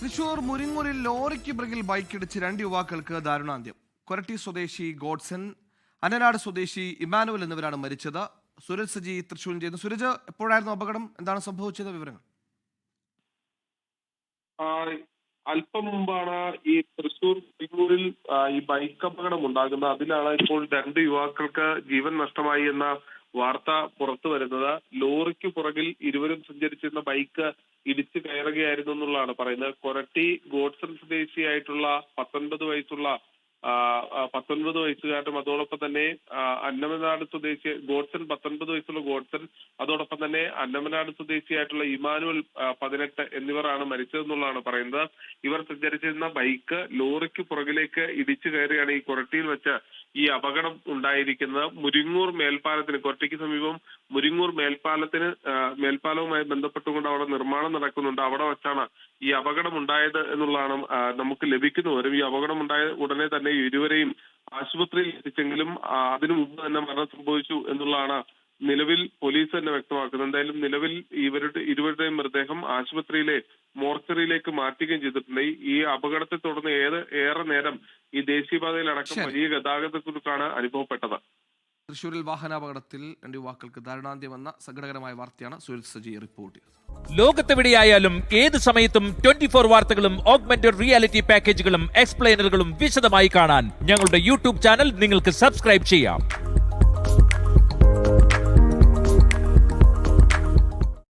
തൃശൂർ മുരിങ്ങൂരിൽ ലോറിക്ക് പിറകിൽ ബൈക്കിടിച്ച് രണ്ട് യുവാക്കൾക്ക് ദാരുണാന്ത്യം. കൊരട്ടി സ്വദേശി ഗോഡ്സൺ അനനാട് സ്വദേശി ഇമാനുവൽ എന്നിവരാണ് മരിച്ചത്. സുരജ് സജി തൃശൂരിൽ ചെയ്യുന്നു. സുരജ് എപ്പോഴായിരുന്നു അപകടം? എന്താണ് സംഭവിച്ചത്? വിവരങ്ങൾ. അല്പം മുമ്പാണ് ഈ തൃശൂർ തിരൂരിൽ ഈ ബൈക്ക് അപകടം ഉണ്ടാകുന്നത്. അതിലാണ് ഇപ്പോൾ രണ്ട് യുവാക്കൾക്ക് ജീവൻ നഷ്ടമായി എന്ന വാർത്ത പുറത്തു വരുന്നത്. ലോറിക്ക് പുറകിൽ ഇരുവരും സഞ്ചരിച്ചിരുന്ന ബൈക്ക് ഇടിച്ചു കയറുകയായിരുന്നു എന്നുള്ളതാണ് പറയുന്നത്. കൊരട്ടി ഗോഡ്സൺ സ്വദേശിയായിട്ടുള്ള പത്തൊൻപത് വയസ്സുള്ള പത്തൊൻപത് വയസ്സുകാരനും അതോടൊപ്പം തന്നെ അന്നമനാട് സ്വദേശി ഗോഡ്സൺ പത്തൊൻപത് വയസ്സുള്ള ഗോഡ്സൺ അതോടൊപ്പം തന്നെ അന്നമനാട് സ്വദേശിയായിട്ടുള്ള ഇമാനുവൽ പതിനെട്ട് എന്നിവരാണ് മരിച്ചതെന്നുള്ളതാണ് പറയുന്നത്. ഇവർ സഞ്ചരിച്ചിരുന്ന ബൈക്ക് ലോറിക്ക് പുറകിലേക്ക് ഇടിച്ചു കയറിയാണ് ഈ കൊരട്ടിയിൽ വെച്ച ഈ അപകടം ഉണ്ടായിരിക്കുന്നത്. മുരിങ്ങൂർ മേൽപ്പാലത്തിന് കൊരട്ടിക്ക് സമീപം മുരിങ്ങൂർ മേൽപ്പാലത്തിന് മേൽപ്പാലവുമായി ബന്ധപ്പെട്ടുകൊണ്ട് അവിടെ നിർമ്മാണം നടക്കുന്നുണ്ട്. അവിടെ വെച്ചാണ് ഈ അപകടം ഉണ്ടായത് എന്നുള്ളതാണ് നമുക്ക് ലഭിക്കുന്നവരും ഈ അപകടം ഉണ്ടായ ഉടനെ തന്നെ ഇരുവരെയും ആശുപത്രിയിൽ എത്തിച്ചെങ്കിലും അതിനു മുമ്പ് തന്നെ മരണം സംഭവിച്ചു എന്നുള്ളതാണ് നിലവിൽ പോലീസ് തന്നെ വ്യക്തമാക്കുന്നത്. എന്തായാലും നിലവിൽ ഇവരുടെ ഇരുവരുടെയും മൃതദേഹം ആശുപത്രിയിലെ മോർച്ചറിയിലേക്ക് മാറ്റുകയും ചെയ്തിട്ടുണ്ട്. ഈ- അപകടത്തെ തുടർന്ന് ഏറെ ഏറെ നേരം ഈ ദേശീയപാതയിൽ അടക്കം വലിയ ഗതാഗതക്കുരുക്കാണ് അനുഭവപ്പെട്ടത്. തൃശൂരിൽ വാഹനാപകടത്തിൽ രണ്ട് യുവാക്കൾക്ക് ദാരുണാന്ത്യം വന്ന സങ്കടകരമായ വാർത്തയാണ് സുരജ് സജി റിപ്പോർട്ട് ചെയ്തത്. ലോകത്തെവിടെയായാലും ഏത് സമയത്തും ട്വന്റി ഫോർ വാർത്തകളും ഓഗ്മെന്റഡ് റിയാലിറ്റി പാക്കേജുകളും എക്സ്പ്ലെയിനറുകളും വിശദമായി കാണാൻ ഞങ്ങളുടെ യൂട്യൂബ് ചാനൽ നിങ്ങൾക്ക് സബ്സ്ക്രൈബ് ചെയ്യാം.